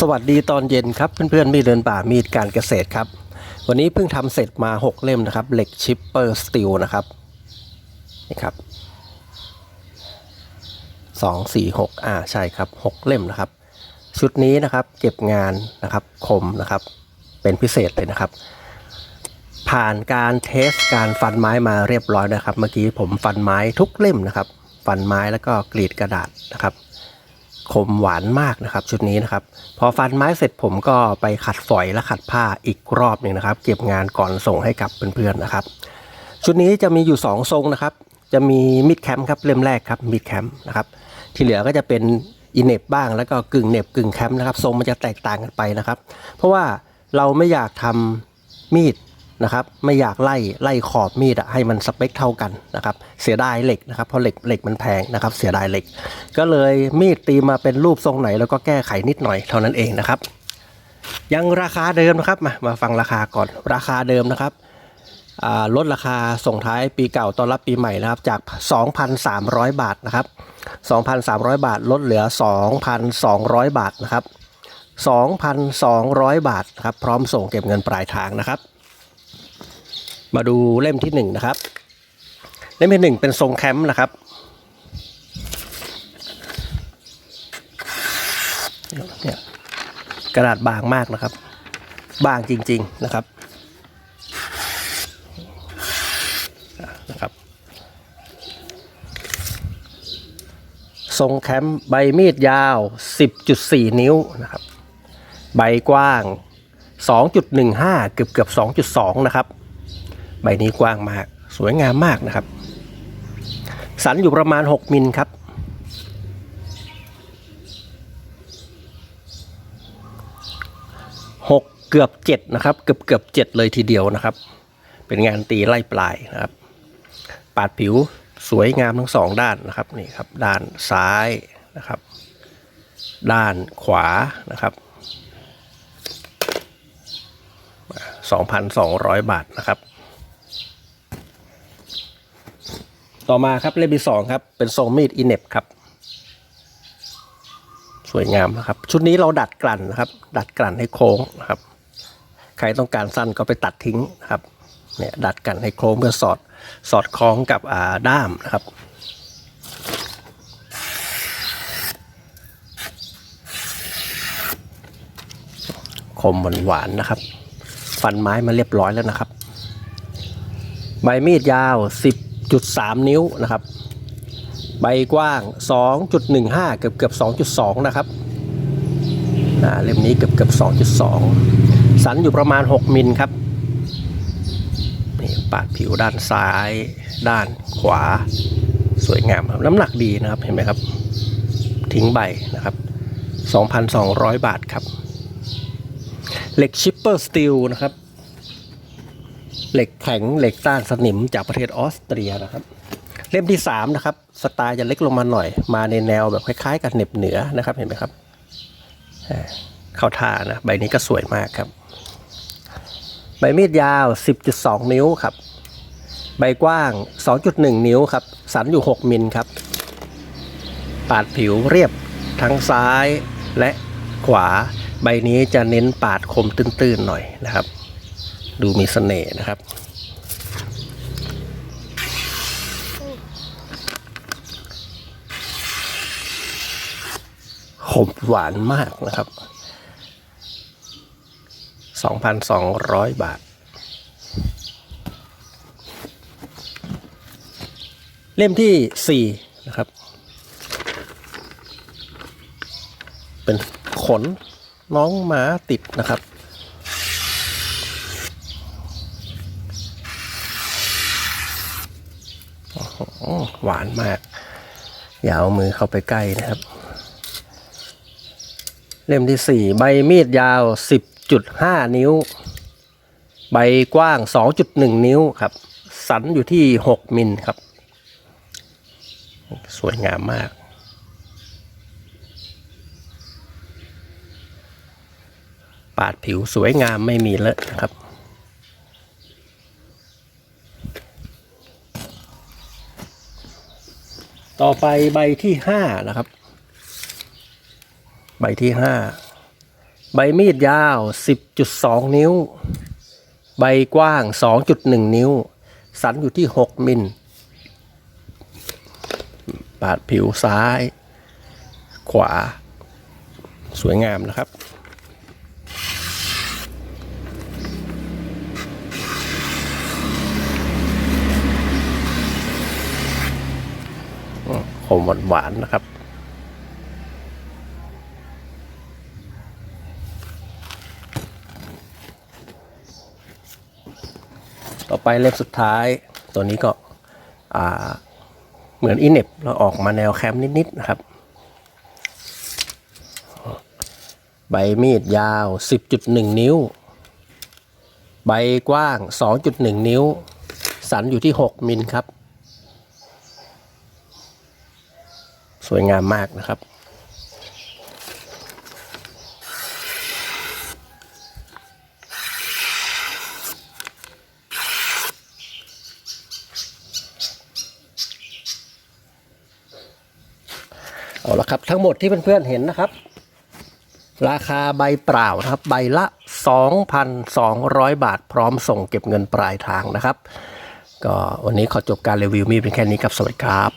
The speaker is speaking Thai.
สวัสดีตอนเย็นครับ เพื่อนๆมีเดินป่ามีดการเกษตรครับ วันนี้เพิ่งทำเสร็จมา 6 เล่มนะครับ เหล็กชิปเปอร์สตีลนะครับนี่ครับสองสี่หกอ่าใช่ครับหกเล่มนะครับ ชุดนี้นะครับเก็บงานนะครับคมนะครับ เป็นพิเศษเลยนะครับ ผ่านการเทสการฟันไม้มาเรียบร้อยนะครับ เมื่อกี้ผมฟันไม้ทุกเล่มนะครับ ฟันไม้แล้วก็กรีดกระดาษนะครับ คมหวานมากนะครับ ชุดนี้นะครับ พอฟันไม้เสร็จผมก็ไปขัดฝอยและขัดผ้าอีกรอบหนึ่งนะครับ เก็บงานก่อนส่งให้กับเพื่อนๆนะครับ ชุดนี้จะมีอยู่ 2 ทรงนะครับ จะมีมิดแคมป์ครับเล่มแรกครับมิดแคมป์นะครับที่เหลือก็จะเป็นอินเนบบ้างแล้วก็กึ่งเน็บกึ่งแคมป์นะครับทรงมันจะแตกต่างกันไปนะครับ เพราะว่าเราไม่อยากทำมีด นะครับไม่อยากไล่ไล่ขอบมีดอะให้มันสเปคเท่ากันนะครับเสียดายเหล็กนะครับเพราะเหล็กเหล็กมันแพงนะครับเสียดายเหล็ก ก็เลยมีดตีมาเป็นรูปทรงไหน แล้วก็แก้ไขนิดหน่อยเท่านั้นเองนะครับ ยังราคาเดิมนะครับมามาฟังราคาก่อนราคาเดิมนะครับลดราคาส่งท้ายปีเก่าต้อนรับปีใหม่นะครับจาก 2,300 บาทนะครับ 2,300 บาทลดเหลือ 2,200 บาทนะครับ 2,200 บาทครับพร้อมส่งเก็บเงินปลายทางนะครับ มาดูเล่มที่1นะครับ เล่มที่1เป็นทรงแคมป์นะครับ เนี่ยกระดาษบางมากนะครับ บางจริง ๆนะครับนะครับ ทรงแคมป์ใบมีดยาว 10.4 นิ้วนะครับ ใบกว้าง 2.15 เกือบเกือบ2.2 นะครับ ใบนี้กว้างมาก สวยงามมากนะครับ สันอยู่ประมาณ 6 มิลครับหกเกือบเจ็ดนะครับ เกือบเกือบเจ็ดเลยทีเดียวนะครับ เป็นงานตีไล่ปลายนะครับ ปาดผิวสวยงามทั้งสองด้านนะครับนี่ครับ ด้านซ้ายนะครับ ด้านขวานะครับ 2,200 บาทนะครับ ต่อมาครับเล่มที่สองครับ เป็นทรงมีดอินเนบครับ สวยงามนะครับ ชุดนี้เราดัดกลั่นนะครับ ดัดกลั่นให้โค้งนะครับ ใครต้องการสั้นก็ไปตัดทิ้งนะครับ เนี่ยดัดกลั่นให้โค้งเพื่อสอดสอดคล้องกับอ่าด้ามนะครับคมหวานๆนะครับ ฟันไม้มาเรียบร้อยแล้วนะครับ ใบมีดยาว 10.3นิ้วนะครับ ใบกว้าง 2.15 เกือบเกือบ 2.2 นะครับเล่มนี้เกือบเกือบ 2.2 สันอยู่ประมาณ 6 มิลครับนี่ปาดผิวด้านซ้าย ด้านขวา สวยงามครับ น้ำหนักดีนะครับ เห็นไหมครับ ทิ้งใบนะครับ 2,200 บาทครับ เหล็กชิปเปอร์สตีลนะครับ เหล็กแข็งเหล็กต้านสนิมจากประเทศออสเตรียนะครับ เล่มที่3นะครับสไตล์จะเล็กลงมาหน่อย มาในแนวแบบคล้ายๆ กับเหน็บเหนือนะครับเห็นไหมครับเข้าท่านะใบนี้ก็สวยมากครับ ใบมีดยาว 10.2 นิ้วครับ ใบกว้าง 2.1 นิ้วครับ สันอยู่ 6 มิลครับ ปาดผิวเรียบทั้งซ้ายและขวา ใบนี้จะเน้นปาดคมตื้นๆหน่อยนะครับ ดูมีเสน่ห์นะครับ ขมหวานมากนะครับ 2,200 บาท เล่มที่ 4 นะครับ เป็นขนน้องหมาติดนะครับ โอ้โหวานมาก อย่าเอามือเข้าไปใกล้นะครับ เล่มที่สี่ใบมีดยาว 10.5 นิ้ว ใบกว้าง 2.1 นิ้วครับ สันอยู่ที่ 6 มิลครับ สวยงามมากปาดผิวสวยงามไม่มีเลอะนะครับ ต่อไปใบที่ห้านะครับ ใบที่ห้าใบมีดยาว 10.2 นิ้ว ใบกว้าง 2.1 นิ้ว สันอยู่ที่ 6 มิลปาดผิวซ้าย ขวา สวยงามนะครับ คมหวานๆนะครับ ต่อไปเล่มสุดท้ายตัวนี้ก็เหมือนอินเน็บเราออกมาแนวแคมนิด ๆ นะครับ ใบมีดยาว 10.1 นิ้ว ใบกว้าง 2.1 นิ้ว สันอยู่ที่ 6 มิลครับ สวยงามมากนะครับ เอาละครับ ทั้งหมดที่เพื่อนๆเห็นนะครับ ราคาใบเปล่านะครับ ใบละ 2,200 บาท พร้อมส่งเก็บเงินปลายทางนะครับ ก็วันนี้ขอจบการรีวิวมีเป็นแค่นี้ครับ สวัสดีครับ